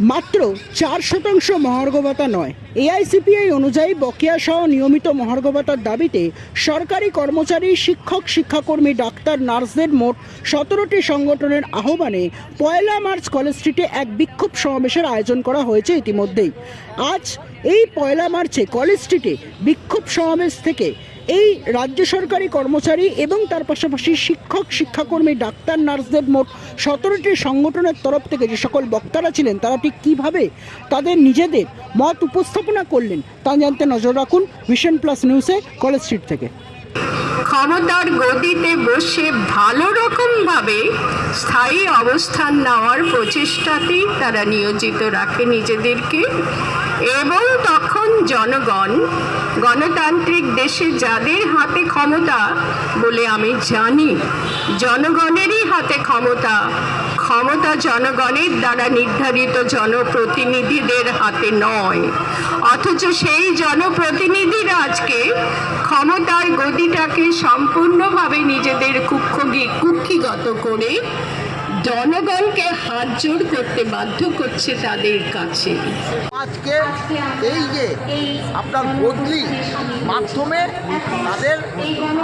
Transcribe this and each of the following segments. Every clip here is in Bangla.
মাত্র চার শতাংশ মহার্ঘ ভাতা নয়। এআইসিপিআই অনুযায়ী বকেয়া সহ নিয়মিত মহার্ঘ ভাতার দাবিতে সরকারি কর্মচারী, শিক্ষক, শিক্ষাকর্মী, ডাক্তার, নার্সদের মোট সতেরোটি সংগঠনের আহ্বানে পয়লা মার্চ কলেজ স্ট্রিটে এক বিক্ষোভ সমাবেশের আয়োজন করা হয়েছে ইতিমধ্যেই। আজ এই পয়লা মার্চে কলেজ স্ট্রিটে বিক্ষোভ সমাবেশ থেকে এই রাজ্য সরকারি কর্মচারী এবং তার পাশাপাশি শিক্ষক, শিক্ষাকর্মী, ডাক্তার, নার্সদের মোট সতেরোটি সংগঠনের তরফ থেকে যে সকল বক্তারা ছিলেন, তারা ঠিক কীভাবে তাদের নিজেদের মত উপস্থাপনা করলেন, তা জানতে নজর রাখুন ভিশন প্লাস নিউজে কলেজ স্ট্রিট থেকে। ক্ষমতার গদিতে বসে ভালো রকমভাবে স্থায়ী অবস্থান নেওয়ার প্রচেষ্টাতেই তারা নিয়োজিত রাখে নিজেদেরকে। এবং তখন জনগণ, গণতান্ত্রিক দেশে যাদের হাতে ক্ষমতা বলে আমি জানি, জনগণেরই হাতে ক্ষমতা ক্ষমতা জনগণের দ্বারা নির্ধারিত জনপ্রতিনিধিদের হাতে নয়। অথচ সেই জনপ্রতিনিধিরা আজকে ক্ষমতার গদিটাকে সম্পূর্ণভাবে নিজেদের কুক্ষি কুক্ষিগত করে জনগণকে হাত জোড় করতে বাধ্য করছে তাদের কাছে। আজকে এই যে আপনার বদলি মাধ্যমে তাদের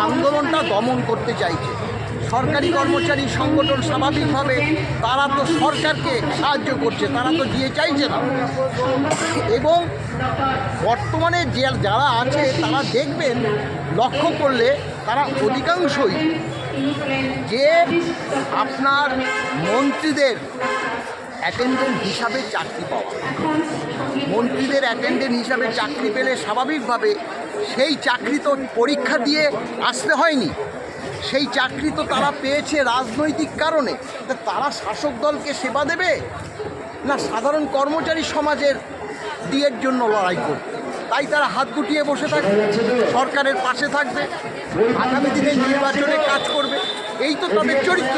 আন্দোলনটা দমন করতে চাইছে। সরকারি কর্মচারী সংগঠন স্বাভাবিকভাবে তারা তো সরকারকে সাহায্য করছে, তারা তো দিয়ে চাইছে না। এবং বর্তমানে যে যারা আছে তারা দেখবেন লক্ষ্য করলে তারা অধিকাংশই যে আপনার মন্ত্রীদের অ্যাটেন্ডেন্ট হিসাবে চাকরি পাওয়া। মন্ত্রীদের অ্যাটেন্ডেন্ট হিসাবে চাকরি পেলে স্বাভাবিকভাবে সেই চাকরি তো পরীক্ষা দিয়ে আসতে হয়নি। সেই চাকরি তো তারা পেয়েছে রাজনৈতিক কারণে। তা তারা শাসক দলকে সেবা দেবে? না সাধারণ কর্মচারী সমাজের দিয়ের জন্য লড়াই করবে? তাই তারা হাত গুটিয়ে বসে থাকবে, সরকারের পাশে থাকবে। আগামী দিনে নির্বাচনে কাজ করবে। এই তো তাদের চরিত্র